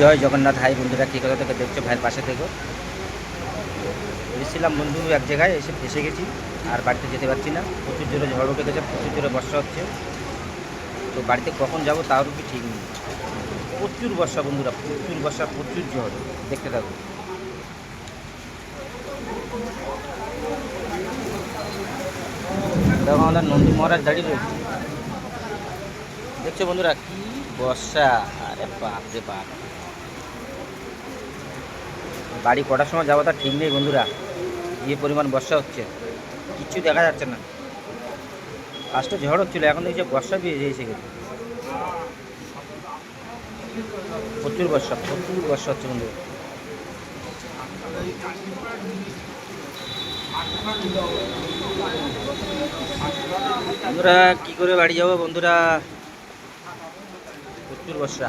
জয় Jagannath, high বন্ধুরা, কী কথা থেকে দেখছ? ভাইয়ের পাশে থেকে। এসেছিলাম বন্ধু এক জায়গায়, এসে ফেসে গেছি, আর বাড়িতে যেতে পারছি না। প্রচুর জোরে ঝড় উঠে গেছে, প্রচুর জোরে বর্ষা হচ্ছে। তো বাড়িতে কখন যাব তারও কি ঠিক নেই। প্রচুর বর্ষা বন্ধুরা, প্রচুর বর্ষা, প্রচুর ঝড়। দেখতে থাকো। দেখো আমাদের নন্দী মহারাজ দাঁড়িয়ে রয়েছে। দেখছ বন্ধুরা, কি বর্ষা? আরে বাপ রে বাপ। বাড়ি কটার সময় যাব তার ঠিক নেই বন্ধুরা। যে পরিমাণ বর্ষা হচ্ছে, কিচ্ছু দেখা যাচ্ছে না। ফার্স্টে ঝড় হচ্ছিল, এখন দেখছি বর্ষা দিয়ে এসে গেছে প্রচুর বর্ষা প্রচুর বর্ষা হচ্ছে বন্ধু বন্ধুরা, কি করে বাড়ি যাব বন্ধুরা? প্রচুর বর্ষা।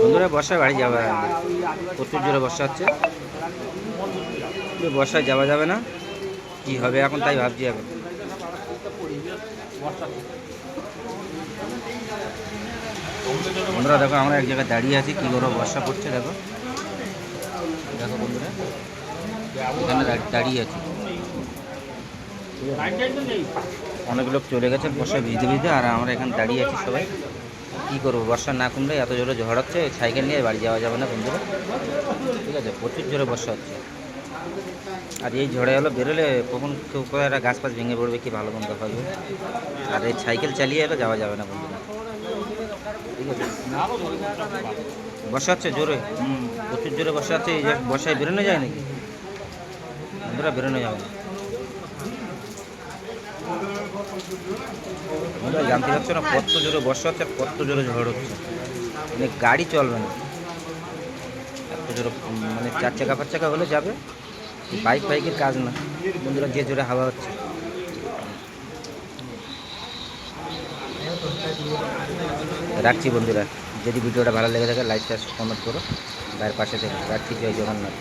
বন্ধুরা, বর্ষায় বাড়ি যাবে। প্রচুর জোরে বর্ষা হচ্ছে। বর্ষায় যাওয়া যাবে না। কি হবে এখন তাই ভাবছি এখন। বন্ধুরা, দেখো আমরা এক জায়গায় দাঁড়িয়ে আছি। কি করব? বর্ষা পড়ছে, দেখো। দেখো বন্ধুরা। এখানে দাঁড়িয়ে আছি। অনেক লোক চলে গেছে বর্ষায় ভিজতে ভিজতে, আর আমরা এখানে দাঁড়িয়ে আছি সবাই। কী করব, বর্ষা না কমলে এত জোরে ঝড় হচ্ছে, সাইকেল নিয়ে বাড়ি যাওয়া যাবে না বন্ধুরা। ঠিক আছে, প্রচুর জোরে বর্ষা হচ্ছে। আর এই ঝড়ে হলো বেরোলে কখন কেউ কোথায় একটা গাছ ফাছ ভেঙে পড়বে, কি ভালো মন্দ হবে আর এই সাইকেল চালিয়ে এলো যাওয়া যাবে না বন্ধুরা। ঠিক আছে? বর্ষা হচ্ছে জোরে। হুম, প্রচুর জোরে বর্ষা হচ্ছে, এই বর্ষায় বেরোনো যায় নাকি? বন্ধুরা বেরোনো যাবে না। বন্ধুরা, জানতে পারছ না, কত জোরে বর্ষা হচ্ছে আর কত জোরে ঝড় হচ্ছে? মানে গাড়ি চলবে না। এত জোরে মানে চার চাকা, পাঁচ চাকা হলে যাবে। বাইক বাইকের কাজ না। বন্ধুরা, যে জোরে হাওয়া হচ্ছে। রাখছি বন্ধুরা। যদি ভিডিওটা ভালো লেগে থাকে, লাইক, শেয়ার কমেন্ট করো। ভাইয়ের পাশে থেকে। রাখছি, জয় জগন্নাথ।